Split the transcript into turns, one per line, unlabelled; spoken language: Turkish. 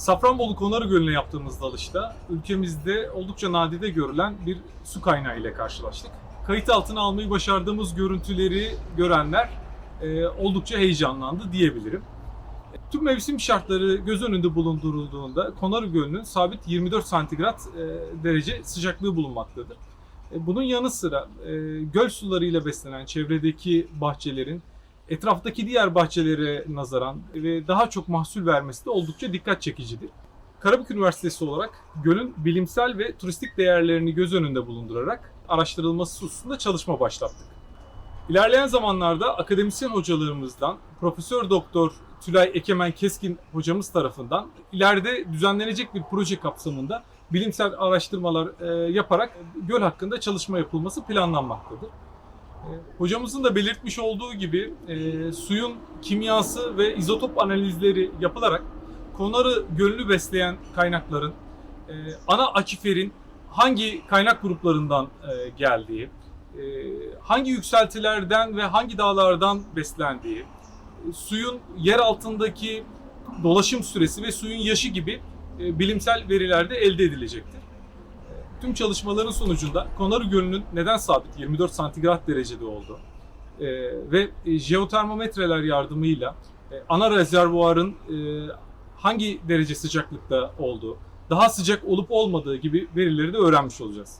Safranbolu Konarı Gölü'ne yaptığımız dalışta ülkemizde oldukça nadide görülen bir su kaynağı ile karşılaştık. Kayıt altına almayı başardığımız görüntüleri görenler e, oldukça heyecanlandı diyebilirim. Tüm mevsim şartları göz önünde bulundurulduğunda Konarı Gölü'nün sabit 24 santigrat e, derece sıcaklığı bulunmaktadır. E, Bunun yanı sıra e, göl sularıyla beslenen çevredeki bahçelerin etraftaki diğer bahçelere nazaran ve daha çok mahsul vermesi de oldukça dikkat çekicidir. Karabük Üniversitesi olarak gölün bilimsel ve turistik değerlerini göz önünde bulundurarak araştırılması hususunda çalışma başlattık. İlerleyen zamanlarda akademisyen hocalarımızdan Profesör Doktor Tülay Ekemen Keskin hocamız tarafından ileride düzenlenecek bir proje kapsamında bilimsel araştırmalar e, yaparak göl hakkında çalışma yapılması planlanmaktadır. Hocamızın da belirtmiş olduğu gibi e, suyun kimyası ve izotop analizleri yapılarak Konarı Gölü'nü besleyen kaynakların e, ana akiferin hangi kaynak gruplarından e, geldiği, e, hangi yükseltilerden ve hangi dağlardan beslendiği, suyun yer altındaki dolaşım süresi ve suyun yaşı gibi e, bilimsel veriler de elde edilecektir. Tüm çalışmaların sonucunda Konarı Gölü'nün neden sabit 24 santigrat derecede olduğu e, ve e, jeotermometreler yardımıyla e, ana rezervuarın e, hangi derece sıcaklıkta olduğu, daha sıcak olup olmadığı gibi verileri de öğrenmiş olacağız.